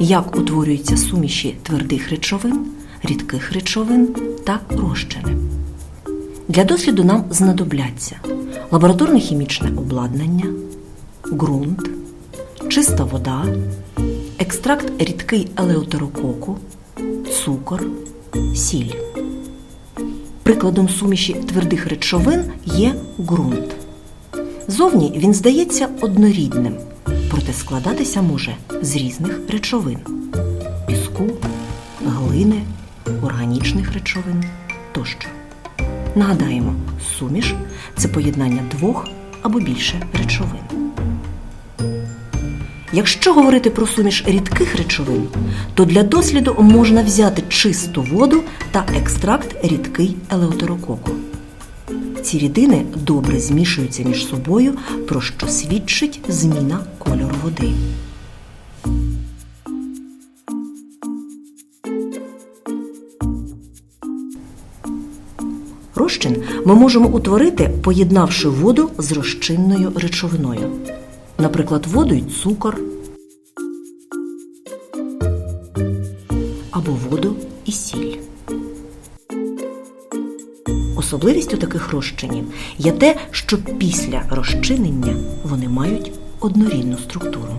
як утворюються суміші твердих речовин, рідких речовин та розчини. Для досліду нам знадобляться лабораторне хімічне обладнання, ґрунт, чиста вода, екстракт рідкий елеутерококу, цукор, сіль. Прикладом суміші твердих речовин є ґрунт. Зовні він здається однорідним, проте складатися може з різних речовин піску, глини, органічних речовин тощо. Нагадаємо, суміш це поєднання двох або більше речовин. Якщо говорити про суміш рідких речовин, то для досліду можна взяти чисту воду та екстракт рідкий елеутерококу. Ці рідини добре змішуються між собою, про що свідчить зміна кольору води. Розчин ми можемо утворити, поєднавши воду з розчинною речовиною. Наприклад, воду й цукор або воду і сіль. Особливістю таких розчинів є те, що після розчинення вони мають однорідну структуру.